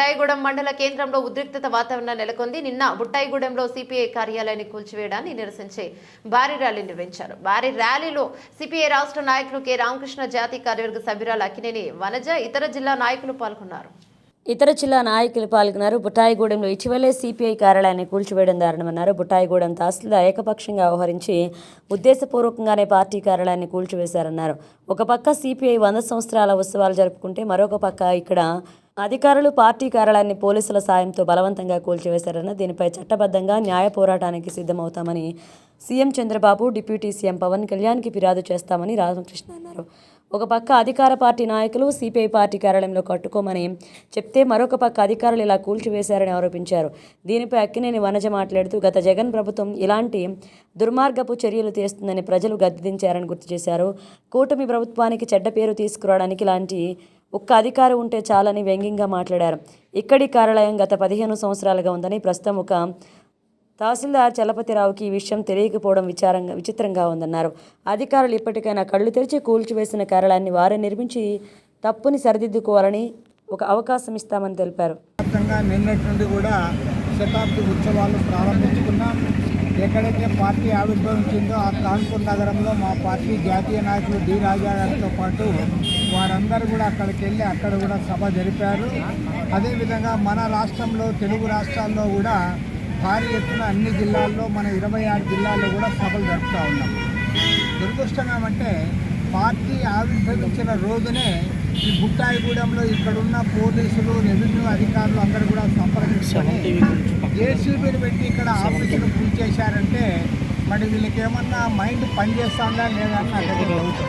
బుట్టాయిగూడెం మండల కేంద్రంలో ఉద్రిక్తత వాతావరణం నెలకొంది. నిన్న బుట్టాయిగూడెంలో సిపిఐ కార్యాలయాన్ని కూల్చివేయడాన్ని నిరసించే భారీ ర్యాలీ నిర్వహించారు భారీ ర్యాలీలో సిపిఐ రాష్ట్ర నాయకులు కె. రామకృష్ణ జాతీయ కార్యవర్గ సభ్యురాలు అక్కినేని వనజ ఇతర జిల్లా నాయకులు పాల్గొన్నారు. ఇతర జిల్లా నాయకులు పాల్గొన్నారు. బుట్టాయిగూడెంలో ఇటీవలే సిపిఐ కార్యాలయాన్ని కూల్చివేయడం దారుణమన్నారు. బుట్టాయిగూడెం తహసీల్దార్ ఏకపక్షంగా వ్యవహరించి ఉద్దేశపూర్వకంగానే పార్టీ కార్యాలయాన్ని కూల్చివేశారన్నారు. ఒక పక్క సిపిఐ వంద సంవత్సరాల ఉత్సవాలు జరుపుకుంటే మరొక పక్క ఇక్కడ అధికారులు పార్టీ కార్యాలయాన్ని పోలీసుల సాయంతో బలవంతంగా కూల్చివేశారన్న దీనిపై చట్టబద్ధంగా న్యాయ పోరాటానికి సిద్ధమవుతామని CM Chandrababu deputy CM Pawan కళ్యాణ్కి ఫిర్యాదు చేస్తామని రామకృష్ణ అన్నారు. ఒక పక్క అధికార పార్టీ నాయకులు సిపిఐ పార్టీ కార్యాలయంలో కట్టుకోమని చెప్తే మరొక పక్క అధికారులు ఇలా కూల్చివేశారని ఆరోపించారు. దీనిపై అక్కినేని వనజ మాట్లాడుతూ గత జగన్ ప్రభుత్వం ఇలాంటి దుర్మార్గపు చర్యలు తీస్తుందని ప్రజలు గద్దించారని గుర్తు చేశారు. కూటమి ప్రభుత్వానికి చెడ్డ పేరు తీసుకురావడానికి ఇలాంటి ఒక్క అధికారం ఉంటే చాలని వ్యంగ్యంగా మాట్లాడారు. ఇక్కడి కార్యాలయం గత పదిహేను సంవత్సరాలుగా ఉందని ప్రస్తుతం ఒక తహసీల్దార్ చలపతిరావుకి ఈ విషయం తెలియకపోవడం విచారంగా విచిత్రంగా ఉందన్నారు. అధికారులు ఇప్పటికైనా కళ్ళు తెరిచి కూల్చివేసిన కార్యాలయాన్ని వారే నిర్మించి తప్పుని సరిదిద్దుకోవాలని ఒక అవకాశం ఇస్తామని తెలిపారు. నిన్నటి నుండి కూడా శతాబ్ది ఉత్సవాలు ప్రారంభించుకున్నాం. ఎక్కడైతే పార్టీ ఆవిర్భవించిందో ఆ కాన్పూర్ నగరంలో మా పార్టీ జాతీయ నాయకులు డి రాజా గారితో పాటు వారందరూ కూడా అక్కడికి వెళ్ళి అక్కడ కూడా సభ జరిపారు. అదేవిధంగా మన రాష్ట్రంలో తెలుగు రాష్ట్రాల్లో కూడా భారీ ఎత్తున అన్ని జిల్లాల్లో మన ఇరవై ఆరు జిల్లాల్లో కూడా సభలు జరుపుతూ ఉన్నాం. దురదృష్టం ఏమంటే పార్టీ ఆవిర్భవించిన రోజునే ఈ బుట్టాయిగూడెంలో ఇక్కడున్న పోలీసులు రెవెన్యూ అధికారులు అందరూ కూడా సంప్రదించుకొని జేసీబీని పెట్టి ఇక్కడ పూర్తి చేశారంటే మరి వీళ్ళకి ఏమన్నా మైండ్ పనిచేస్తుందా లేదా అని నాకు డౌట్.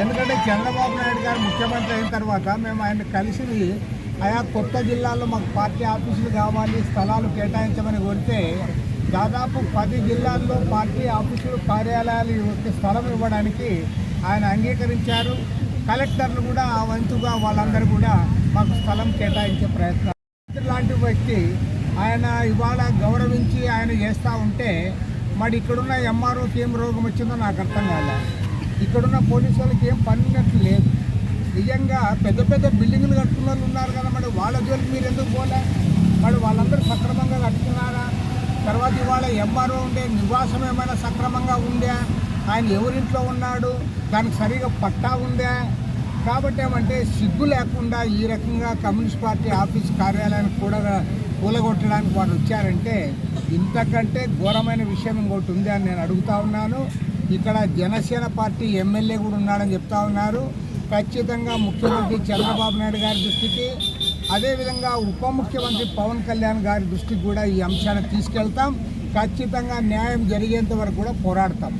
ఎందుకంటే చంద్రబాబు నాయుడు గారు ముఖ్యమంత్రి అయిన తర్వాత మేము ఆయన కలిసి ఆయా కొత్త జిల్లాల్లో మాకు పార్టీ ఆఫీసులు కావాలి స్థలాలు కేటాయించమని కోరితే దాదాపు పది జిల్లాల్లో పార్టీ ఆఫీసులు కార్యాలయాలు స్థలం ఇవ్వడానికి ఆయన అంగీకరించారు. కలెక్టర్లు కూడా ఆ వంతుగా వాళ్ళందరూ కూడా మాకు స్థలం కేటాయించే ప్రయత్నం. లాంటి వ్యక్తి ఆయన ఇవాళ గౌరవించి ఆయన చేస్తూ ఉంటే మరి ఇక్కడున్న ఎంఆర్ఓకి ఏం రోగం వచ్చిందో నాకు అర్థం కాలే. ఇక్కడున్న పోలీసు వాళ్ళకి ఏం పనినట్లు లేదు. నిజంగా పెద్ద పెద్ద బిల్డింగులు కట్టుకున్న వాళ్ళు ఉన్నారు కదా మరి వాళ్ళ జోలికి మీరు ఎందుకు పోలే? మరి వాళ్ళందరూ సక్రమంగా కట్టుకున్నారా? తర్వాత ఇవాళ ఎంఆర్ఓ ఉండే నివాసం ఏమైనా సక్రమంగా ఉందా? ఆయన ఎవరింట్లో ఉన్నాడు? దానికి సరిగా పట్టా ఉందా? కాబట్టి ఏమంటే సిగ్గు లేకుండా ఈ రకంగా కమ్యూనిస్ట్ పార్టీ ఆఫీస్ కార్యాలయానికి కూడా కూలగొట్టడానికి వారు వచ్చారంటే ఇంతకంటే ఘోరమైన విషయం ఇంకోటి ఉంది అని నేను అడుగుతా ఉన్నాను. ఇక్కడ జనసేన పార్టీ ఎమ్మెల్యే కూడా ఉన్నాడని చెప్తా ఉన్నారు. ఖచ్చితంగా ముఖ్యమంత్రి చంద్రబాబు నాయుడు గారి దృష్టికి అదేవిధంగా ఉప ముఖ్యమంత్రి పవన్ కళ్యాణ్ గారి దృష్టికి కూడా ఈ అంశాన్ని తీసుకెళ్తాం. ఖచ్చితంగా న్యాయం జరిగేంత వరకు కూడా పోరాడతాం.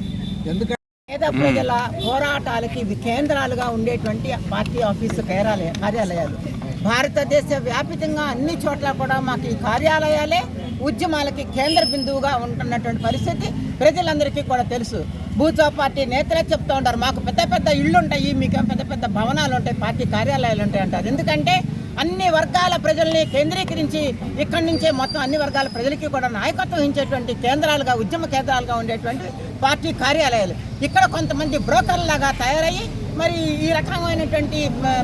ఎందుకంటే పేద ప్రజల పోరాటాలకి ఇది కేంద్రాలుగా ఉండేటువంటి పార్టీ ఆఫీసు కార్యాలయ కార్యాలయాలు. భారతదేశ వ్యాపితంగా అన్ని చోట్ల కూడా మాకు ఈ కార్యాలయాలే ఉద్యమాలకి కేంద్ర బిందువుగా ఉంటున్నటువంటి పరిస్థితి ప్రజలందరికీ కూడా తెలుసు. బూత్ పార్టీ నేతలే చెప్తూ ఉంటారు మాకు పెద్ద పెద్ద ఇళ్ళు ఉంటాయి మీకు పెద్ద పెద్ద భవనాలు ఉంటాయి పార్టీ కార్యాలయాలు ఉంటాయి అంటారు. ఎందుకంటే అన్ని వర్గాల ప్రజల్ని కేంద్రీకరించి ఇక్కడి నుంచే మొత్తం అన్ని వర్గాల ప్రజలకి కూడా నాయకత్వం వహించేటువంటి కేంద్రాలుగా ఉద్యమ కేంద్రాలుగా ఉండేటువంటి పార్టీ కార్యాలయాలు. ఇక్కడ కొంతమంది బ్రోకర్లాగా తయారయ్యి మరి ఈ రకమైనటువంటి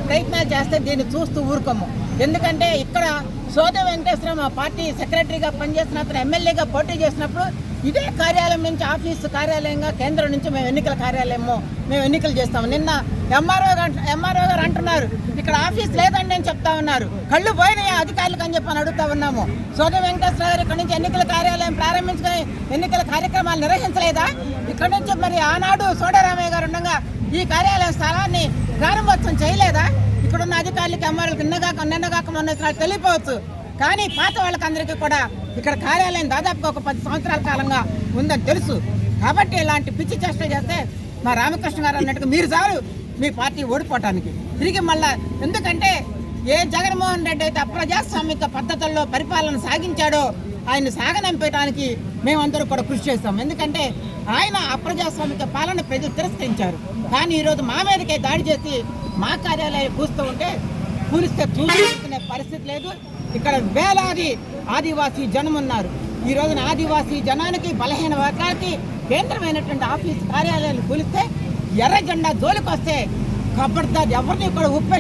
ప్రయత్నాలు చేస్తే దీన్ని చూస్తూ ఊరుకోము. ఎందుకంటే ఇక్కడ సోద వెంకటేశ్వర పార్టీ సెక్రటరీగా పనిచేసిన అతను ఎమ్మెల్యేగా పోటీ చేసినప్పుడు ఇదే కార్యాలయం నుంచి ఆఫీసు కార్యాలయంగా కేంద్రం నుంచి మేము ఎన్నికల కార్యాలయము మేము ఎన్నికలు చేస్తాము. నిన్న ఎంఆర్ఓ ఎంఆర్ఓ గారు అంటున్నారు ఇక్కడ ఆఫీస్ లేదండి నేను చెప్తా ఉన్నారు. కళ్ళు పోయినాయి అధికారులకు అని చెప్పి అని అడుగుతా ఉన్నాము. సోద వెంకటేశ్వర గారు ఇక్కడ నుంచి ఎన్నికల కార్యాలయం ప్రారంభించుకొని ఎన్నికల కార్యక్రమాలు నిర్వహించలేదా? ఇక్కడ నుంచి మరి ఆనాడు సోడరామయ్య గారు ఉండగా ఈ కార్యాలయం స్థలాన్ని నిన్న అమ్మాయిలకు నిన్నగాక నిన్నగాక మొన్న తెలియపోవచ్చు. కానీ పాత వాళ్ళకందరికీ కూడా ఇక్కడ కార్యాలయం దాదాపుగా ఒక పది సంవత్సరాల కాలంగా ఉందని తెలుసు. కాబట్టి ఇలాంటి పిచ్చి చేష్టలు చేస్తే మా రామకృష్ణ గారు అన్నట్టుగా మీరు చాలు మీ పార్టీ ఓడిపోవటానికి. తిరిగి మళ్ళా ఎందుకంటే ఏ జగన్మోహన్ రెడ్డి అయితే అప్రజాస్వామిక పద్ధతుల్లో పరిపాలన సాగించాడో ఆయన సాగనంపేయడానికి మేమందరూ కూడా కృషి చేస్తాం. ఎందుకంటే ఆయన అప్రజాస్వామిక పాలన ప్రజలు తిరస్కరించారు. కానీ ఈరోజు మా మీదకే దాడి చేసి మా కార్యాలయం కూస్తూ ఉంటే పూరిస్తే చూసుకునే పరిస్థితి లేదు. ఇక్కడ వేలాది ఆదివాసీ జనం ఉన్నారు ఈ రోజున ఆదివాసీ జనానికి బలహీన వర్గాలకి కేంద్రమైనటువంటి ఆఫీస్ కార్యాలయాలు కూలిస్తే ఎర్ర జెండా జోలికి వస్తే కబడ్దార్ ఎవరిని కూడా ఉపేక్ష